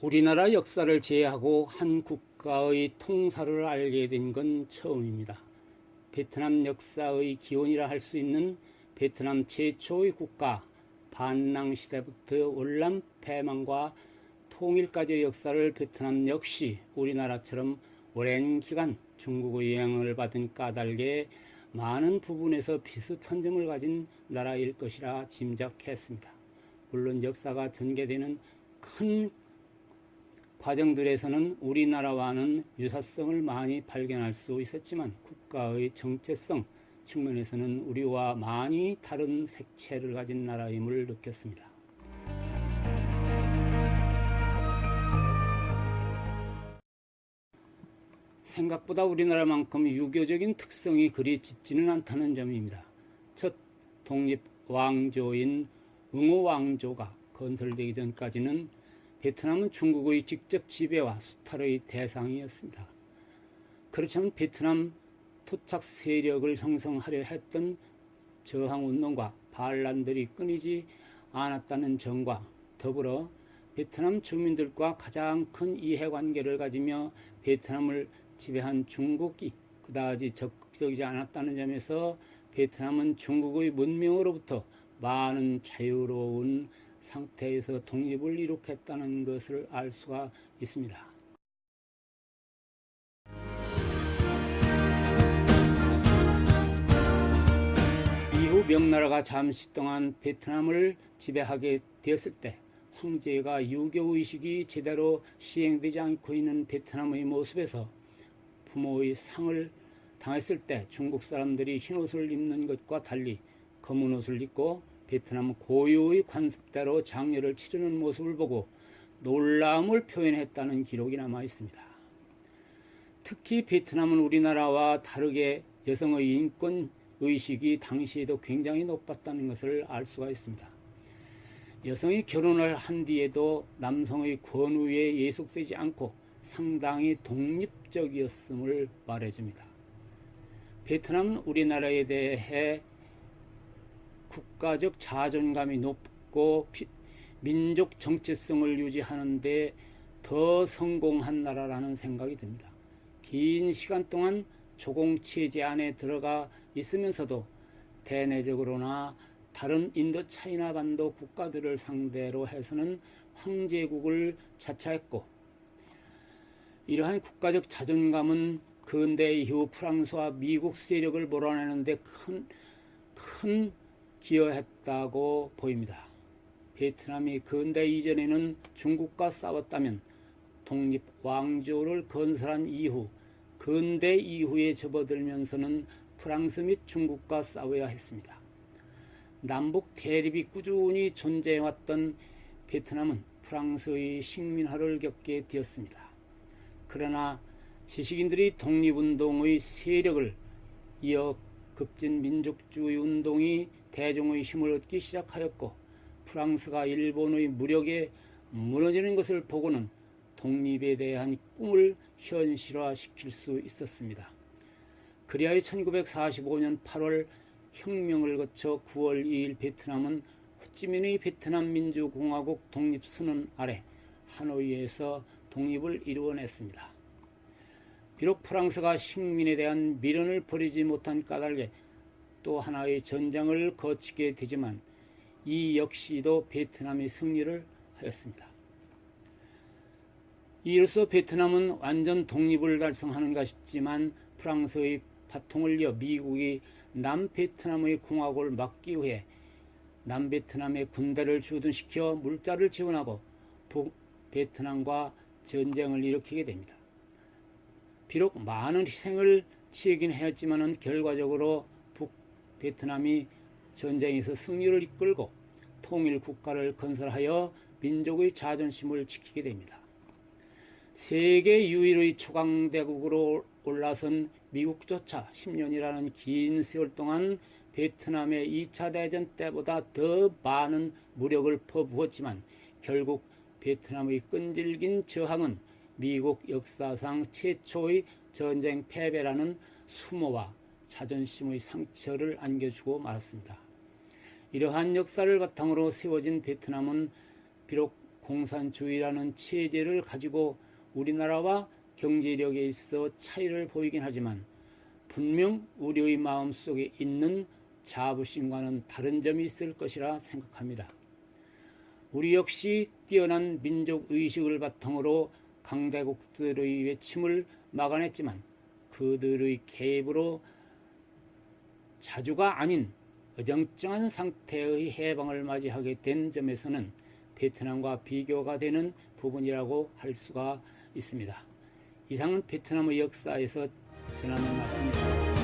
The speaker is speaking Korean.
우리나라 역사를 제외하고 한 국가의 통사를 알게 된 건 처음입니다. 베트남 역사의 기원이라 할 수 있는 베트남 최초의 국가 반낭 시대부터 월남 패망과 통일까지의 역사를 베트남 역시 우리나라처럼 오랜 기간 중국의 영향을 받은 까닭에 많은 부분에서 비슷한 점을 가진 나라일 것이라 짐작했습니다. 물론 역사가 전개되는 큰 과정들에서는 우리나라와는 유사성을 많이 발견할 수 있었지만 국가의 정체성 측면에서는 우리와 많이 다른 색채를 가진 나라임을 느꼈습니다. 생각보다 우리나라만큼 유교적인 특성이 그리 짙지는 않다는 점입니다. 첫 독립 왕조인 응호 왕조가 건설되기 전까지는 베트남은 중국의 직접 지배와 수탈의 대상이었습니다. 그렇지만 베트남 토착 세력을 형성하려 했던 저항 운동과 반란들이 끊이지 않았다는 점과 더불어 베트남 주민들과 가장 큰 이해관계를 가지며 베트남을 지배한 중국이 그다지 적극적이지 않았다는 점에서 베트남은 중국의 문명으로부터 많은 자유로운 상태에서 독립을 이룩했다는 것을 알 수가 있습니다. 이후 명나라가 잠시 동안 베트남을 지배하게 되었을 때 황제가 유교 의식이 제대로 시행되지 않고 있는 베트남의 모습에서 부모의 상을 당했을 때 중국 사람들이 흰 옷을 입는 것과 달리 검은 옷을 입고 베트남 고유의 관습대로 장례를 치르는 모습을 보고 놀라움을 표현했다는 기록이 남아 있습니다. 특히 베트남은 우리나라와 다르게 여성의 인권 의식이 당시에도 굉장히 높았다는 것을 알 수가 있습니다. 여성이 결혼을 한 뒤에도 남성의 권위에 예속되지 않고 상당히 독립적이었음을 말해줍니다. 베트남은 우리나라에 대해 국가적 자존감이 높고 피, 민족 정체성을 유지하는데 더 성공한 나라라는 생각이 듭니다. 긴 시간 동안 조공 체제 안에 들어가 있으면서도 대내적으로나 다른 인도 차이나 반도 국가들을 상대로 해서는 황제국을 자처했고 이러한 국가적 자존감은 근대 이후 프랑스와 미국 세력을 몰아내는데 큰, 큰 기여했다고 보입니다. 베트남이 근대 이전에는 중국과 싸웠다면 독립 왕조를 건설한 이후 근대 이후에 접어들면서는 프랑스 및 중국과 싸워야 했습니다. 남북 대립이 꾸준히 존재해왔던 베트남은 프랑스의 식민화를 겪게 되었습니다. 그러나 지식인들이 독립운동의 세력을 이어 급진 민족주의 운동이 대중의 힘을 얻기 시작하였고 프랑스가 일본의 무력에 무너지는 것을 보고는 독립에 대한 꿈을 현실화시킬 수 있었습니다. 그리하여 1945년 8월 혁명을 거쳐 9월 2일 베트남은 호찌민의 베트남 민주공화국 독립 선언 아래 하노이에서 독립을 이루어냈습니다. 비록 프랑스가 식민에 대한 미련을 버리지 못한 까닭에 또 하나의 전장을 거치게 되지만 이 역시도 베트남이 승리를 하였습니다. 이로써 베트남은 완전 독립을 달성하는가 싶지만 프랑스의 바통을 이어 미국이 남베트남의 공화국을 막기 위해 남베트남의 군대를 주둔시켜 물자를 지원하고 북베트남과 전쟁을 일으키게 됩니다. 비록 많은 희생을 치르긴 하였지만 결과적으로 북베트남이 전쟁에서 승리를 이끌고 통일 국가를 건설하여 민족의 자존심을 지키게 됩니다. 세계 유일의 초강대국으로 올라선 미국조차 10년이라는 긴 세월 동안 베트남의 2차 대전 때보다 더 많은 무력을 퍼부었지만 결국 베트남의 끈질긴 저항은 미국 역사상 최초의 전쟁 패배라는 수모와 자존심의 상처를 안겨주고 말았습니다. 이러한 역사를 바탕으로 세워진 베트남은 비록 공산주의라는 체제를 가지고 우리나라와 경제력에 있어 차이를 보이긴 하지만 분명 우리의 마음속에 있는 자부심과는 다른 점이 있을 것이라 생각합니다. 우리 역시 뛰어난 민족 의식을 바탕으로 강대국들의 외침을 막아냈지만 그들의 개입으로 자주가 아닌 어정쩡한 상태의 해방을 맞이하게 된 점에서는 베트남과 비교가 되는 부분이라고 할 수가 있습니다. 이상은 베트남의 역사에서 전하는 말씀입니다.